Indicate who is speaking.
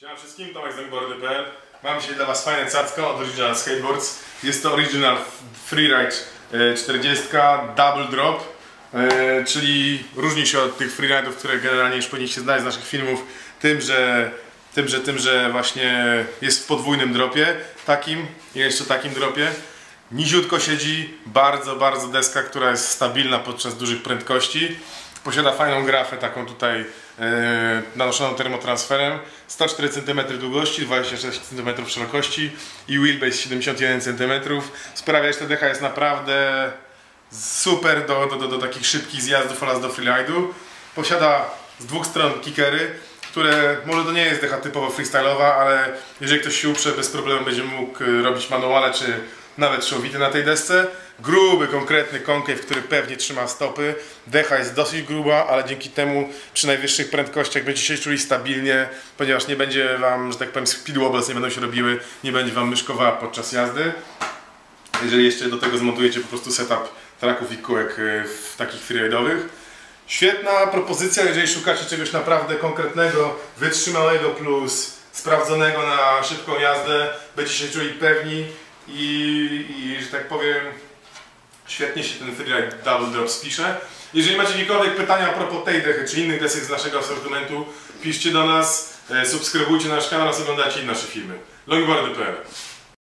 Speaker 1: Siema wszystkim, Tomek z longboardy.pl Mam dzisiaj dla Was fajne cacko od Original Skateboards. Jest to Original Freeride e, 40 Double Drop, e, czyli różni się od tych freeride'ów, które generalnie już powinniście znać z naszych filmów, tym, że tym, że, tym, że właśnie jest w podwójnym dropie, takim i jeszcze takim dropie. Niziutko siedzi, bardzo, bardzo deska, która jest stabilna podczas dużych prędkości. Posiada fajną grafę, taką tutaj e, nanoszoną termotransferem. 104 cm długości, 26 cm szerokości i wheelbase 71 cm. Sprawia, że ta decha jest naprawdę super do, do, do, do takich szybkich zjazdów oraz do freeride'u. Posiada z dwóch stron kickery, które może to nie jest decha typowo freestyle'owa, ale jeżeli ktoś się uprze, bez problemu będzie mógł y, robić manuale czy nawet szowity na tej desce. Gruby, konkretny concave, który pewnie trzyma stopy. Decha jest dosyć gruba, ale dzięki temu przy najwyższych prędkościach będziecie się czuli stabilnie, ponieważ nie będzie Wam, że tak powiem, speed wobbles nie będą się robiły, nie będzie Wam myszkowała podczas jazdy. Jeżeli jeszcze do tego zmontujecie po prostu setup traków i kółek y, w takich freeride'owych. Świetna propozycja, jeżeli szukacie czegoś naprawdę konkretnego, wytrzymałego plus sprawdzonego na szybką jazdę, będziecie się czuli pewni i, i że tak powiem świetnie się ten freeride double drop spisze. Jeżeli macie jakiekolwiek pytania a propos tej dechy czy innych desek z naszego asortymentu, piszcie do nas, e, subskrybujcie nasz kanał oraz oglądajcie nasze filmy. longboardy.pl